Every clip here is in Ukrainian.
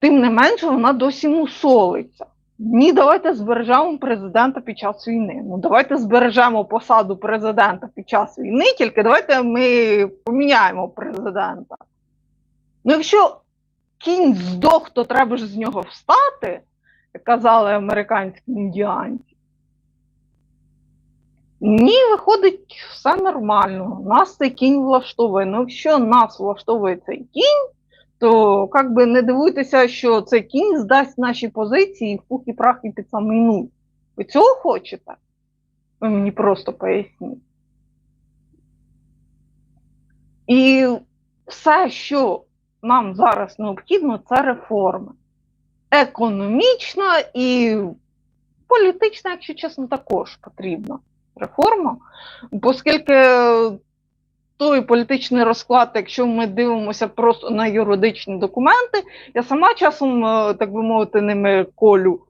тим не менше вона досі мусолиться. Ні, давайте збережемо президента під час війни. Ну давайте збережемо посаду президента під час війни, тільки давайте ми поміняємо президента. Ну, якщо кінь здох, то треба ж з нього встати, як казали американські індіанці. Ні, виходить, все нормально. Нас цей кінь влаштовує. Ну, якщо нас влаштовує цей кінь, то як би не дивуйтеся, що цей кінь здасть наші позиції в пух і прах і під самий нуль. Ви цього хочете? Ви мені просто поясніть. І все, що нам зараз необхідно, це реформи. Економічна і політична, якщо чесно, також потрібна реформа, оскільки той політичний розклад, якщо ми дивимося просто на юридичні документи, я сама часом, е, так би мовити, ними колю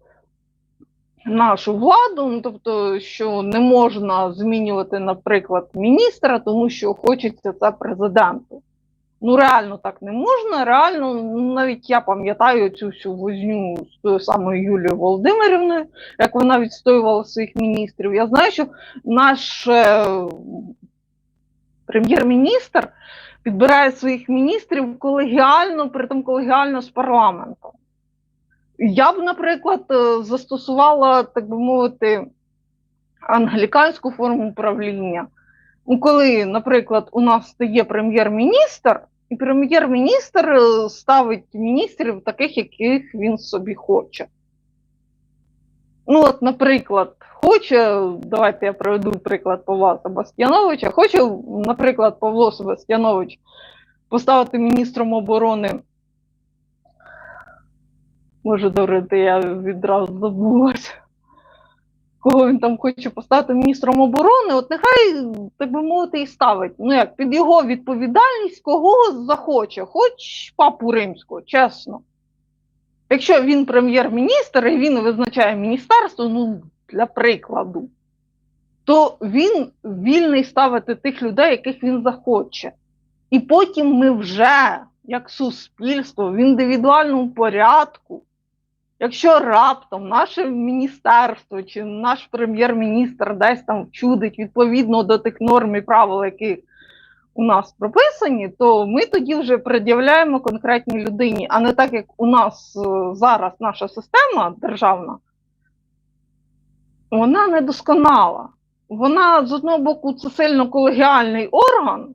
нашу владу, ну, тобто, що не можна змінювати, наприклад, міністра, тому що хочеться це президенту. Ну, реально так не можна. Реально, ну, навіть я пам'ятаю цю всю возню з тою самою Юлією Володимирівною, як вона відстоювала своїх міністрів. Я знаю, що наш е, прем'єр-міністр підбирає своїх міністрів колегіально, притом колегіально з парламентом. Я б, наприклад, е, застосувала, так би мовити, англіканську форму управління. Ну, коли, наприклад, у нас стає прем'єр-міністр, і прем'єр-міністр е, ставить міністрів таких, яких він собі хоче. Ну, от, наприклад, хоче, давайте я приведу приклад Павла Себастьяновича, хоче, наприклад, Павло Себастьянович поставити міністром оборони. Може, добре, я відразу забулася. Кого він там хоче поставити міністром оборони, от нехай, так би мовити, і ставить. Ну як, під його відповідальність кого захоче, хоч папу римського, чесно. Якщо він прем'єр-міністр і він визначає міністерство, ну, для прикладу, то він вільний ставити тих людей, яких він захоче. І потім ми вже, як суспільство, в індивідуальному порядку, якщо раптом наше міністерство чи наш прем'єр-міністр десь там вчудить відповідно до тих норм і правил, які у нас прописані, то ми тоді вже пред'являємо конкретній людині, а не так, як у нас е, зараз наша система державна, вона недосконала. Вона з одного боку це сильно колегіальний орган,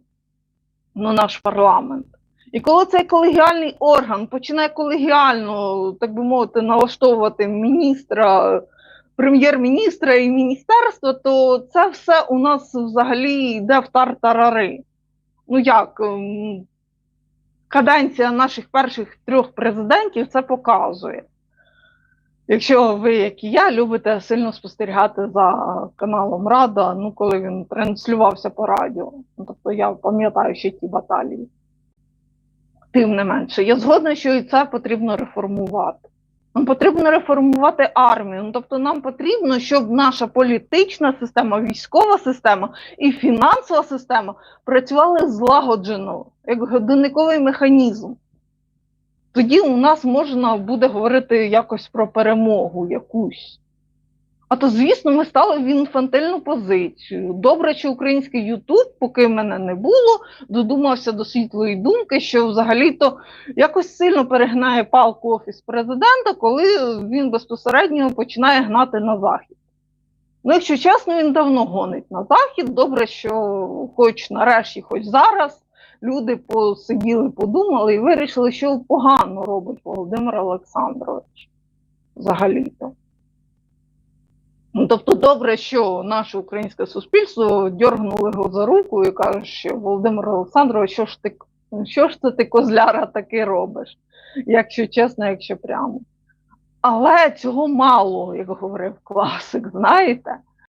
ну наш парламент. І коли цей колегіальний орган починає колегіально, так би мовити, налаштовувати міністра, прем'єр-міністра і міністерство, то це все у нас взагалі йде в тартарари. Ну як, ем, каденція наших перших трьох президентів це показує. Якщо ви, як і я, любите сильно спостерігати за каналом Рада, ну коли він транслювався по радіо, ну, тобто я пам'ятаю ще ті баталії. Тим не менше, я згодна, що і це потрібно реформувати. Нам потрібно реформувати армію. Ну, тобто, нам потрібно, щоб наша політична система, військова система і фінансова система працювали злагоджено, як годинниковий механізм. Тоді у нас можна буде говорити якось про перемогу якусь. А то, звісно, ми стали в інфантильну позицію. Добре, що український Ютуб, поки мене не було, додумався до світлої думки, що взагалі-то якось сильно перегнає палку офіс президента, коли він безпосередньо починає гнати на захід. Ну, якщо чесно, він давно гонить на захід. Добре, що хоч нарешті, хоч зараз люди посиділи, подумали і вирішили, що погано робить Володимир Олександрович. Взагалі-то. Ну, тобто, добре, що наше українське суспільство дьоргнуло його за руку і каже, що Володимир Олександрович, що ж ти що ж це ти козляра таки робиш, якщо чесно, якщо прямо. Але цього мало, як говорив класик, знаєте.